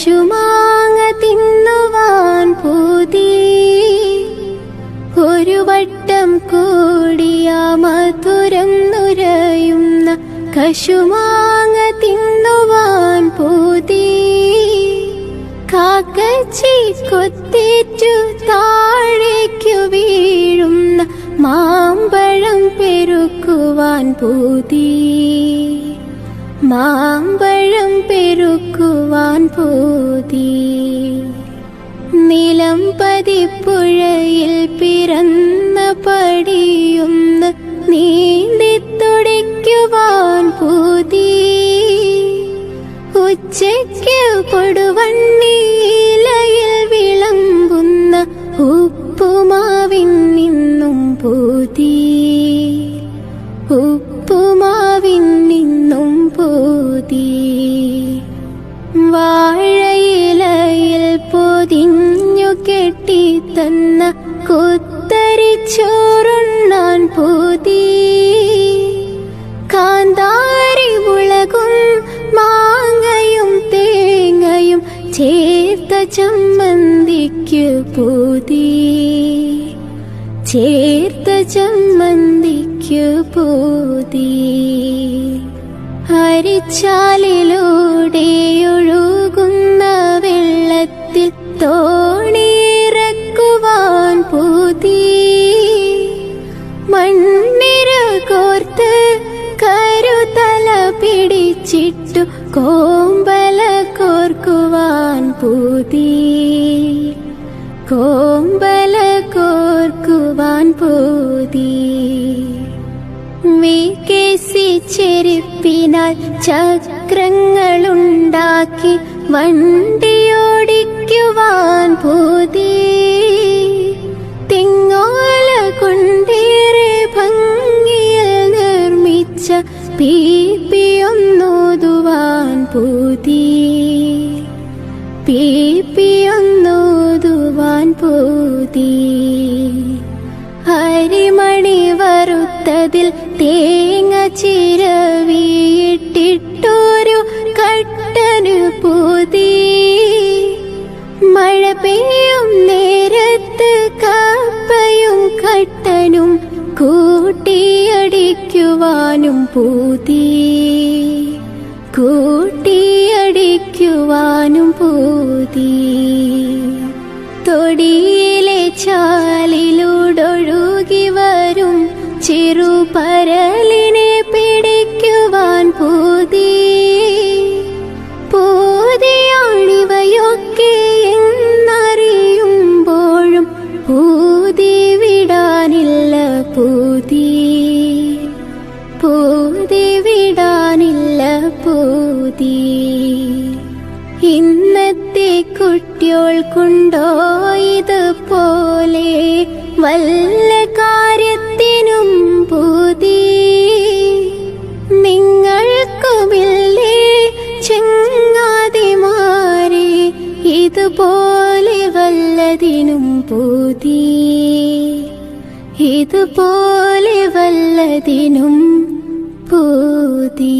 കശുമാങ്ങ തിന്നുവാൻ പൂതി. ഒരു വട്ടം കൂടിയ മധുരം നുരയുന്ന കശുമാങ്ങ തിന്നുവാൻ പൂതി. കാക്കച്ചി കൊത്തിച്ചു താഴേക്കു വീഴുന്ന മാമ്പഴം പെരുക്കുവാൻ പൂതി. മാമ്പഴം പെരുക്കുവാൻ പോതി. നിലം പതിപ്പുഴയിൽ പിറന്ന പടിയൊന്ന് നീന്തിത്തുടിക്കുവാൻ പൂതി. ഉച്ചയ്ക്ക് കൊടുവണ്ണീലയിൽ കെട്ടി തന്ന കുത്തരിച്ചോറുണ്ണാൻ പൂതി. കാന്താരി മുളകും മാങ്ങയും തേങ്ങയും ചേർത്ത ചമ്മന്തിക്കു പൂതി. ചേർത്ത ചമ്മന്തിക്കു പൂതി. ഹരിച്ചാലിലൂടെ മണ്ണിര കോർത്ത് കരുതല പിടിച്ചിട്ടു കോമ്പല കോർക്കുവാൻ പൂതി. കോമ്പല കോർക്കുവാൻ പൂതി വികസി ചെരുപ്പിനാൽ ചക്രങ്ങളുണ്ടാക്കി വണ്ടിയോടിക്കുവാൻ പൂതി. പൂതി അരിമണി വറുത്തതിൽ തേങ്ങ ചിരവിയിട്ടിട്ടൊരു കട്ടനു പൂതി. മഴ പെയ്യും നേരത്ത് കാപ്പയും കട്ടനും കൂട്ടിയടിക്കുവാനും പൂതി. കൂട്ടിയടിക്കുവാനും പൂതി. തൊടിയിലെ ചാലിലൂടൊഴുകി വരും ചെറുപരലിനെ പിടിക്കുവാൻ പൂതി. പൂതിയാണിവയൊക്കെ എന്നറിയുമ്പോഴും പൂതി വിടാനില്ല പൂതി. പൂതി വിടാനില്ല പൂതി. ഇന്നത്തെ കുട്ടിയോൾക്കുണ്ടോ ഇതുപോലെ വല്ല കാര്യത്തിനും പൂതി. നിങ്ങൾക്കുമില്ലേ ചെങ്ങാതിമാരെ ഇതുപോലെ വല്ലതിനും പൂതി. ഇതുപോലെ വല്ലതിനും പൂതി.